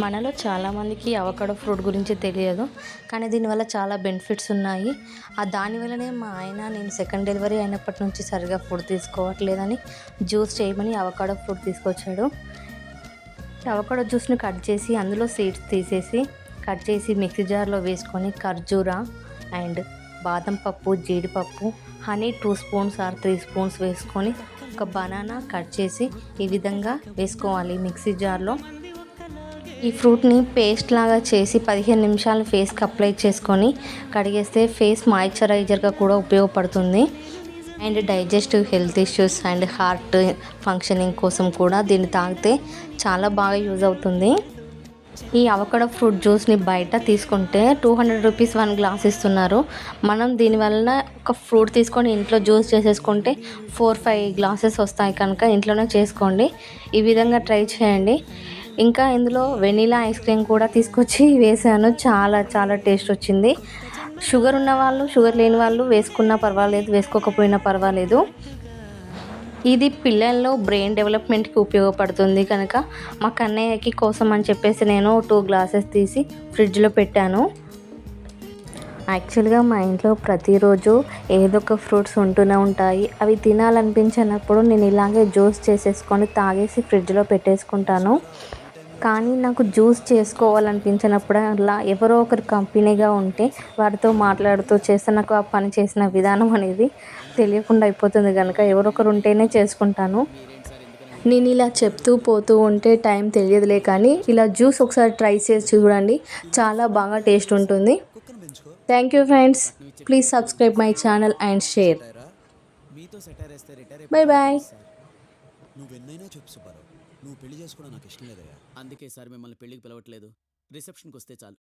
మనలో చాలామందికి avocado fruit గురించి తెలియదు కానీ దీనివల్ల చాలా బెనిఫిట్స్ ఉన్నాయి. ఆ దానివల్లనే మా ఆయన నేను సెకండ్ డెలివరీ అయినప్పటి నుంచి సరిగా ఫుడ్ తీసుకోవట్లేదని జ్యూస్ చేయమని అవకాడో ఫ్రూట్ తీసుకొచ్చాడు. అవకాడో జ్యూస్ని కట్ చేసి అందులో సీడ్స్ తీసేసి కట్ చేసి మిక్సీ జార్లో వేసుకొని ఖర్జూరా అండ్ బాదం పప్పు జీడిపప్పు honey two spoons or three spoons వేసుకొని ఒక బనానా కట్ చేసి ఈ విధంగా వేసుకోవాలి మిక్సీ జార్లో. ఈ ఫ్రూట్ని పేస్ట్ లాగా చేసి పదిహేను నిమిషాలు ఫేస్కి అప్లై చేసుకొని కడిగేస్తే ఫేస్ మాయిశ్చరైజర్గా కూడా ఉపయోగపడుతుంది. And digestive health issues and heart functioning కోసం కూడా దీన్ని తాగితే చాలా బాగా యూజ్ అవుతుంది. ఈ అవకాడో ఫ్రూట్ జ్యూస్ని బయట తీసుకుంటే two hundred rupees one glass ఇస్తున్నారు. మనం దీనివల్ల ఒక ఫ్రూట్ తీసుకొని ఇంట్లో జ్యూస్ చేసేసుకుంటే ఫోర్ ఫైవ్ గ్లాసెస్ వస్తాయి కనుక ఇంట్లోనే చేసుకోండి. ఈ విధంగా ట్రై చేయండి. ఇంకా ఇందులో వెనీలా ఐస్ క్రీమ్ కూడా తీసుకొచ్చి వేసాను చాలా చాలా టేస్ట్ వచ్చింది. షుగర్ ఉన్న వాళ్ళు షుగర్ లేని వాళ్ళు వేసుకున్నా పర్వాలేదు వేసుకోకపోయినా పర్వాలేదు. ఇది పిల్లల్లో బ్రెయిన్ డెవలప్మెంట్కి ఉపయోగపడుతుంది కనుక మా కన్నయ్యకి కోసం అని చెప్పేసి నేను టూ గ్లాసెస్ తీసి ఫ్రిడ్జ్లో పెట్టాను. యాక్చువల్గా మా ఇంట్లో ప్రతిరోజు ఏదో ఒక ఫ్రూట్స్ ఉంటూనే ఉంటాయి. అవి తినాలనిపించినప్పుడు నేను ఇలాగే జ్యూస్ చేసేసుకొని తాగేసి ఫ్రిడ్జ్లో పెట్టేసుకుంటాను. కానీ నాకు జ్యూస్ చేసుకోవాలనిపించినప్పుడు అలా ఎవరో ఒకరు కంపెనీగా ఉంటే వారితో మాట్లాడుతూ చేస్తే నాకు ఆ పని చేసిన విధానం అనేది తెలియకుండా అయిపోతుంది కనుక ఎవరో ఒకరు ఉంటేనే చేసుకుంటాను. నేను ఇలా చెప్తూ పోతూ ఉంటే టైం తెలియదులే కానీ ఇలా జ్యూస్ ఒకసారి ట్రై చేసి చూడండి. చాలా బాగా టేస్ట్ ఉంటుంది. Thank you friends. Please subscribe my channel and share. Bye bye నువ్వు పెళ్ళి చేసుకోవడం నాకు ఇష్టం లేదయ్యా. అందుకే సార్ మిమ్మల్ని పెళ్ళికి పిలవట్లేదు. రిసెప్షన్కి వస్తే చాలు.